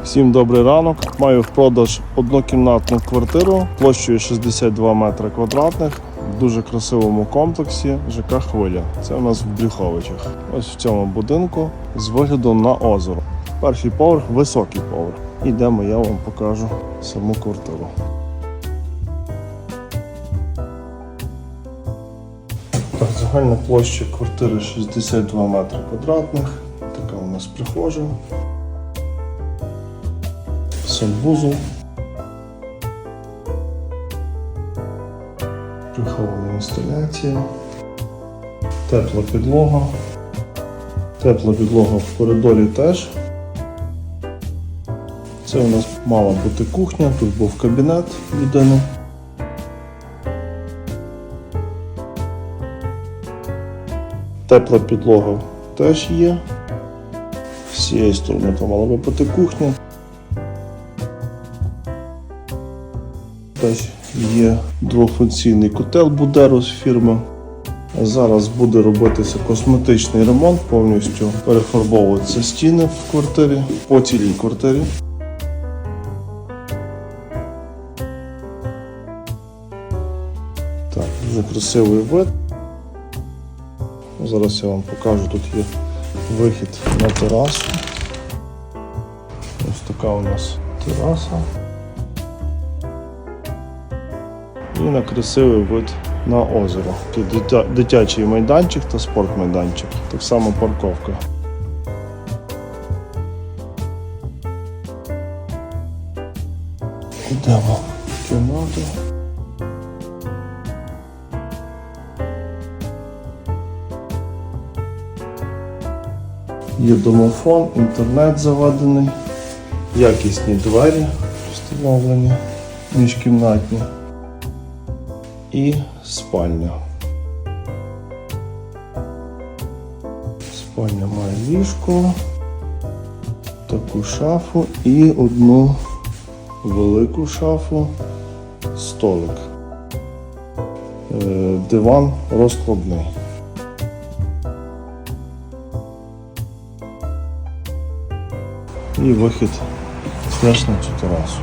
Всім добрий ранок. Маю в продаж однокімнатну квартиру площею 62 метри квадратних в дуже красивому комплексі ЖК Хвиля. Це у нас в Брюховичах. Ось в цьому будинку з виглядом на озеро. Перший поверх високий поверх. Ідемо, я вам покажу саму квартиру. Так, загальна площа квартири 62 метри квадратних. Така у нас прихожа. Санвузол. Прихована інсталяція. Тепла підлога. Тепла підлога в коридорі теж. Це у нас мала бути кухня, тут був кабінет людини. Тепла підлога теж є. З цієї сторони там мала би бути кухня. Теж є двофункційний котел Будерус фірми. Зараз буде робитися косметичний ремонт, повністю перефарбовуються стіни в квартирі, по цілій квартирі. Так, дуже красивий вид. Зараз я вам покажу, тут є вихід на терасу. Ось така у нас тераса. І на красивий вид на озеро. Тут дитячий майданчик та спортмайданчик. Так само парковка. Йдемо в кімнату. Є домофон, інтернет заведений, якісні двері встановлені, міжкімнатні і спальня. Спальня має ліжко, таку шафу і одну велику шафу, столик. Е, Диван розкладний. І вихід теж на цю терасу.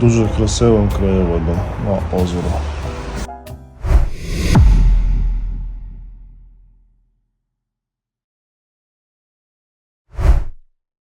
Дуже красивим краєвидом на озеро.